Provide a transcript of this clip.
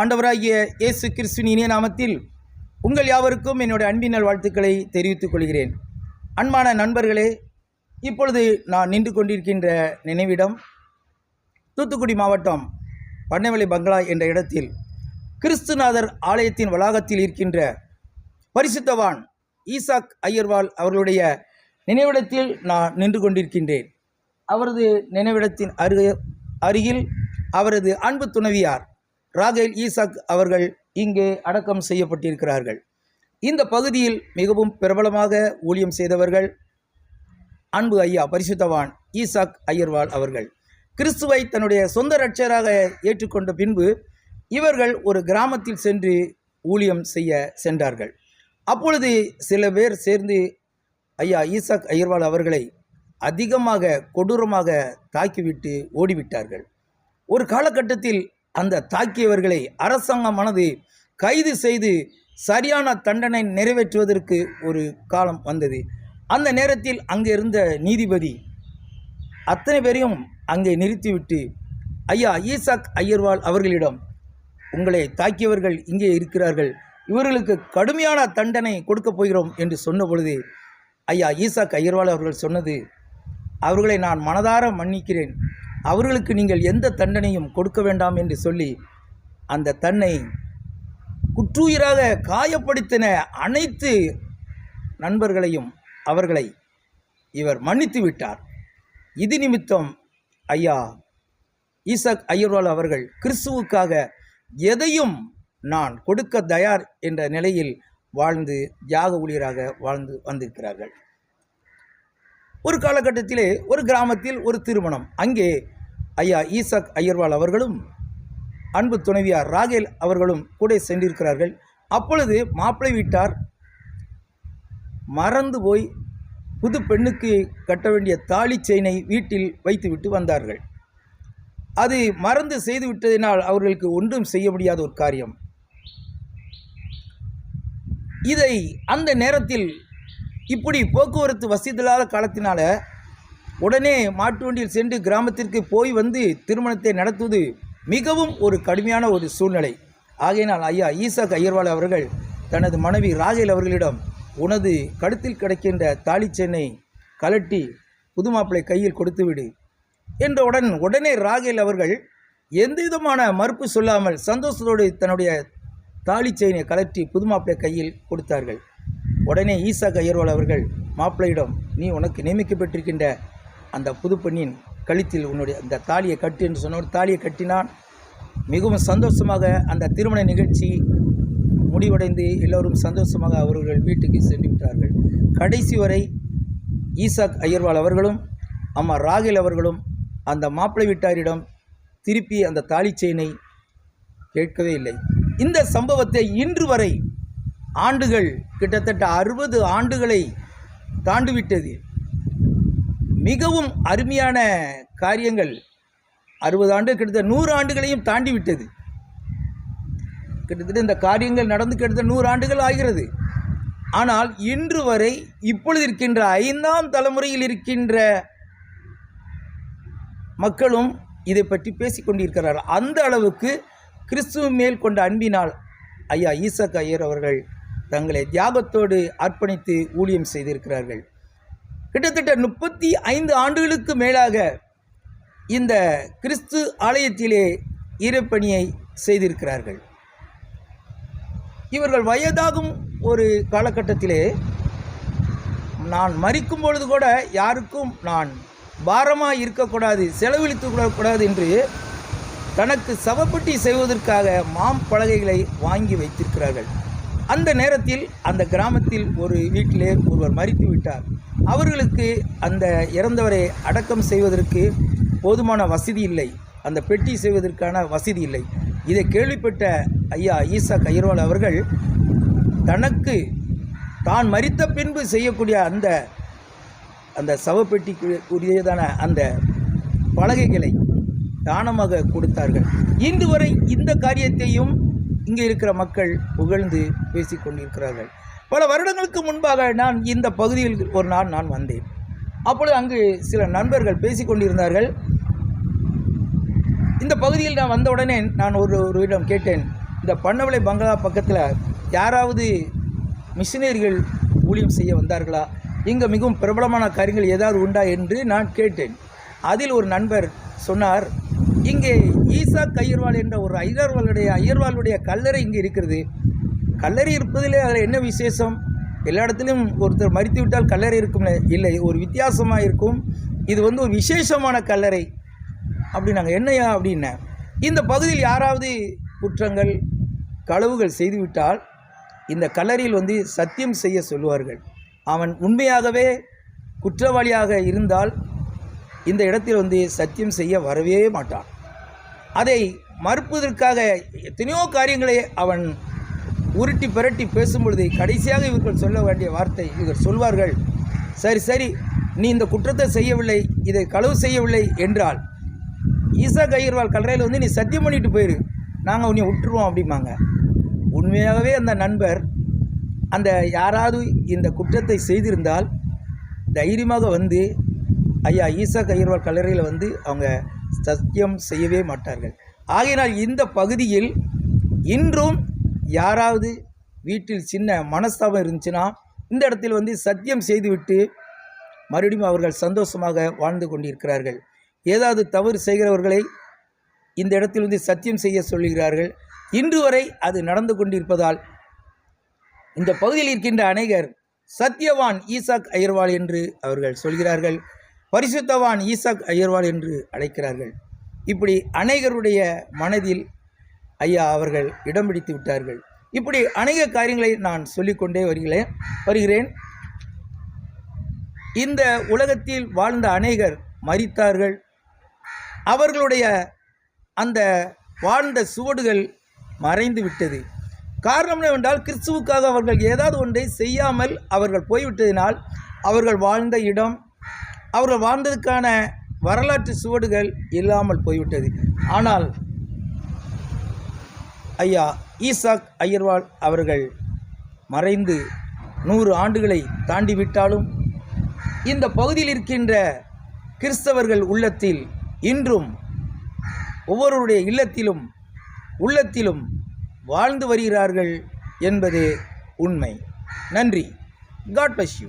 ஆண்டவராகிய இயேசு கிறிஸ்துவின் இனிய நாமத்தில் உங்கள் யாவருக்கும் என்னுடைய அன்பின் வாழ்த்துக்களை தெரிவித்துக் கொள்கிறேன். அன்பான நண்பர்களே இப்பொழுது நான் நின்று கொண்டிருக்கின்ற நினைவிடம் தூத்துக்குடி மாவட்டம் பண்ணவெளி பங்களா என்ற இடத்தில் கிறிஸ்துநாதர் ஆலயத்தின் வளாகத்தில் இருக்கின்ற பரிசுத்தவான் ஈசாக் ஐயர்வால் அவர்களுடைய நினைவிடத்தில் நான் நின்று கொண்டிருக்கின்றேன். அவரது நினைவிடத்தின் அருகே அருகில் அவரது அன்பு துணவியார் ராகேல் ஈசாக் அவர்கள் இங்கே அடக்கம் செய்யப்பட்டிருக்கிறார்கள். இந்த பகுதியில் மிகவும் பிரபலமாக ஊழியம் செய்தவர்கள் அன்பு ஐயா பரிசுத்தவான் ஈசாக் ஐயர்வால் அவர்கள். கிறிஸ்துவை தன்னுடைய சொந்த ரட்சராக ஏற்றுக்கொண்ட பின்பு இவர்கள் ஒரு கிராமத்தில் சென்று ஊழியம் செய்ய சென்றார்கள். அப்பொழுது சில பேர் சேர்ந்து ஐயா ஈசாக் ஐயர்வால் அவர்களை அதிகமாக கொடூரமாக தாக்கிவிட்டு ஓடிவிட்டார்கள். ஒரு காலகட்டத்தில் அந்த தாக்கியவர்களை அரசாங்கமானது கைது செய்து சரியான தண்டனை நிறைவேற்றுவதற்கு ஒரு காலம் வந்தது. அந்த நேரத்தில் அங்கே இருந்த நீதிபதி அத்தனை பேரையும் அங்கே நிறுத்திவிட்டு ஐயா ஈசாக் ஐயர்வால் அவர்களிடம் உங்களை தாக்கியவர்கள் இங்கே இருக்கிறார்கள். இவர்களுக்கு கடுமையான தண்டனை கொடுக்கப் போகிறோம் என்று சொன்ன பொழுது ஐயா ஈசாக் ஐயர்வால் அவர்கள் சொன்னது அவர்களை நான் மனதார மன்னிக்கிறேன். அவர்களுக்கு நீங்கள் எந்த தண்டனையும் கொடுக்க வேண்டாம் என்று சொல்லி அந்த தன்னை குற்றுயிராக காயப்படுத்தின அனைத்து நண்பர்களையும் அவர்களை இவர் மன்னித்து விட்டார். இது நிமித்தம் ஐயா ஈசக் ஐயர்வால் அவர்கள் கிறிஸ்துவுக்காக எதையும் நான் கொடுக்க தயார் என்ற நிலையில் வாழ்ந்து தியாக ஊழியராக வாழ்ந்து வந்திருக்கிறார்கள். ஒரு காலகட்டத்திலே ஒரு கிராமத்தில் ஒரு திருமணம். அங்கே ஐயா ஈசக் ஐயர்வால் அவர்களும் அன்பு துணைவியார் ராகேல் அவர்களும் கூட சென்றிருக்கிறார்கள். அப்பொழுது மாப்பிள்ளை வீட்டார் மறந்து போய் புது பெண்ணுக்கு கட்ட வேண்டிய தாலி செயினை வீட்டில் வைத்துவிட்டு வந்தார்கள். அது மறந்து செய்து விட்டதினால் அவர்களுக்கு ஒன்றும் செய்ய முடியாத ஒரு காரியம். இதை அந்த நேரத்தில் இப்படி போக்குவரத்து வசதி காலத்தினால உடனே மாட்டுவண்டியில் சென்று கிராமத்திற்கு போய் வந்து திருமணத்தை நடத்துவது மிகவும் ஒரு கடுமையான ஒரு சூழ்நிலை. ஆகையினால் ஐயா ஈசாக் ஐயர்வால் அவர்கள் தனது மனைவி ராஜேல் அவர்களிடம் உனது கழுத்தில் கிடைக்கின்ற தாலிச்சென்னை கலட்டி புதுமாப்பிளை கையில் கொடுத்துவிடு என்றவுடன் உடனே ராகேல் அவர்கள் எந்த விதமான மறுப்பு சொல்லாமல் சந்தோஷத்தோடு தன்னுடைய தாலி செயினை கலட்டி புது மாப்பிள்ளை கையில் கொடுத்தார்கள். உடனே ஈசாக் ஐயர்வால் அவர்கள் மாப்பிள்ளையிடம் நீ உனக்கு நியமிக்கப்பட்டிருக்கின்ற அந்த புது பெண்ணின் கழுத்தில் உன்னுடைய அந்த தாலியை கட்டு என்று சொன்னவர் தாலியை கட்டினான். மிகவும் சந்தோஷமாக அந்த திருமண நிகழ்ச்சி முடிவடைந்து எல்லோரும் சந்தோஷமாக அவர்கள் வீட்டுக்கு சென்று விட்டார்கள். கடைசி வரை ஈசாக் ஐயர்வால் அவர்களும் அம்மா ராகில் அவர்களும் அந்த மாப்பிள்ளை வீட்டாரிடம் திருப்பி அந்த தாலிச்செயினை கேட்கவே இல்லை. இந்த சம்பவத்தை இன்று வரை ஆண்டுகள் கிட்டத்தட்ட அறுபது ஆண்டுகளை தாண்டிவிட்டது. மிகவும் அருமையான காரியங்கள். அறுபது ஆண்டு கிட்டத்தட்ட நூறு ஆண்டுகளையும் தாண்டி விட்டது. கிட்டத்தட்ட இந்த காரியங்கள் நடந்து கிட்டத்தட்ட நூறு ஆண்டுகள் ஆகிறது. ஆனால் இன்று வரை இப்பொழுது இருக்கின்ற ஐந்தாம் தலைமுறையில் இருக்கின்ற மக்களும் இதை பற்றி பேசிக்கொண்டிருக்கிறார்கள் அந்த அளவுக்கு கிறிஸ்துவ மேல் கொண்ட அன்பினால் ஐயா ஈசக் ஐயர் அவர்கள் தங்களை தியாகத்தோடு அர்ப்பணித்து ஊழியம் செய்திருக்கிறார்கள். கிட்டத்தட்ட முப்பத்தி ஐந்து ஆண்டுகளுக்கு மேலாக இந்த கிறிஸ்து ஆலயத்திலே இறைப்பணியை செய்திருக்கிறார்கள். இவர்கள் வயதாகும் ஒரு காலகட்டத்திலே நான் மறிக்கும் பொழுது கூட யாருக்கும் நான் பாரமாக இருக்கக்கூடாது செலவழித்து கூடாது என்று தனக்கு சவப்பட்டி செய்வதற்காக மாம் பலகைகளை வாங்கி வைத்திருக்கிறார்கள். அந்த நேரத்தில் அந்த கிராமத்தில் ஒரு வீட்டிலே ஒருவர் மறித்து விட்டார் அவர்களுக்கு அந்த இறந்தவரை அடக்கம் செய்வதற்கு போதுமான வசதி இல்லை. அந்த பெட்டி செய்வதற்கான வசதி இல்லை. இதை கேள்விப்பட்ட ஐயா ஈசா கையர்வால் அவர்கள் தனக்கு தான் மறித்த பின்பு செய்யக்கூடிய அந்த அந்த சவப்பெட்டிக்கு உரியதான அந்த பலகைகளை தானமாக கொடுத்தார்கள். இன்று வரை இந்த காரியத்தையும் இங்கே இருக்கிற மக்கள் புகழ்ந்து பேசிக் கொண்டிருக்கிறார்கள் பல வருடங்களுக்கு முன்பாக நான் இந்த பகுதியில் ஒரு நாள் நான் வந்தேன். அப்பொழுது அங்கு சில நண்பர்கள் பேசிக் கொண்டிருந்தார்கள். இந்த பகுதியில் நான் வந்தவுடனே நான் ஒரு ஒருவரிடம் கேட்டேன். இந்த பண்ணவளை பங்களா பக்கத்தில் யாராவது மிஷினரிகள் ஊழியம் செய்ய வந்தார்களா? இங்கே மிகவும் பிரபலமான காரியங்கள் ஏதாவது உண்டா என்று நான் கேட்டேன். அதில் ஒரு நண்பர் சொன்னார் இங்கே ஈசா கையர்வாள் என்ற ஒரு ஐயர்வாளுடைய ஐயர்வாளுடைய கல்லறை இங்கே இருக்கிறது. கல்லறை இருப்பதிலே அதில் என்ன விசேஷம்? எல்லா இடத்துலையும் ஒருத்தர் மறித்து விட்டால் கல்லறை இருக்கும் இல்லை ஒரு வித்தியாசமாக இருக்கும். இது வந்து ஒரு விசேஷமான கல்லறை. அப்படின்னாங்க. என்னையா அப்படின்னா இந்த பகுதியில் யாராவது குற்றங்கள் களவுகள் செய்துவிட்டால் இந்த கல்லறையில் வந்து சத்தியம் செய்ய சொல்லுவார்கள். அவன் உண்மையாகவே குற்றவாளியாக இருந்தால் இந்த இடத்தில் வந்து சத்தியம் செய்ய வரவே மாட்டான். அதை மறுப்பதற்காக எத்தனையோ காரியங்களை அவன் உருட்டி பிரட்டி பேசும்பொழுது கடைசியாக இவர்கள் சொல்ல வேண்டிய வார்த்தை இவர் சொல்வார்கள். சரி சரி நீ இந்த குற்றத்தை செய்யவில்லை இதை களவு செய்யவில்லை என்றால் ஈசா கயிர்வால் கல்லறையில் வந்து நீ சத்தியம் பண்ணிட்டு போயிரு. நாங்கள் உன்னை விட்டுருவோம் அப்படிம்பாங்க. உண்மையாகவே அந்த நண்பர் அந்த யாராவது இந்த குற்றத்தை செய்திருந்தால் தைரியமாக வந்து ஐயா ஈசா கயிர்வால் கல்லறையில் வந்து அவங்க சத்தியம் செய்யவே மாட்டார்கள். ஆகையினால் இந்த பகுதியில் இன்றும் யாராவது வீட்டில் சின்ன மனஸ்தாபம் இருந்துச்சுன்னா இந்த இடத்தில் வந்து சத்தியம் செய்துவிட்டு மறுபடியும் அவர்கள் சந்தோஷமாக வாழ்ந்து கொண்டிருக்கிறார்கள். ஏதாவது தவறு செய்கிறவர்களை இந்த இடத்தில் வந்து சத்தியம் செய்ய சொல்கிறார்கள் இன்று வரை அது நடந்து கொண்டிருப்பதால் இந்த பகுதியில் இருக்கின்ற அநேகர் சத்யவான் ஈசாக் அயர்வால் என்று அவர்கள் சொல்கிறார்கள். பரிசுத்தவான் ஈசாக் அயர்வால் என்று அழைக்கிறார்கள். இப்படி அநேகருடைய மனதில் ஐயா அவர்கள் இடம் பிடித்து விட்டார்கள். இப்படி அநேக காரியங்களை நான் சொல்லிக்கொண்டே வருகிறேன் வருகிறேன். இந்த உலகத்தில் வாழ்ந்த அநேகர் மறித்தார்கள் அவர்களுடைய அந்த வாழ்ந்த சுவடுகள் மறைந்து விட்டது. காரணம் என்னவென்றால் கிறிஸ்துவுக்காக அவர்கள் ஏதாவது ஒன்றை செய்யாமல் அவர்கள் போய்விட்டதினால் அவர்கள் வாழ்ந்த இடம் அவர்கள் வாழ்ந்ததுக்கான வரலாற்று சுவடுகள் இல்லாமல் போய்விட்டது. ஆனால் ஐயா ஈசாக் அய்யர்வால் அவர்கள் மறைந்து நூறு ஆண்டுகளை தாண்டிவிட்டாலும் இந்த பகுதியில் இருக்கின்ற கிறிஸ்தவர்கள் உள்ளத்தில் இன்றும் ஒவ்வொருவருடைய இல்லத்திலும் உள்ளத்திலும் வாழ்ந்து வருகிறார்கள் என்பதே உண்மை. நன்றி. God bus you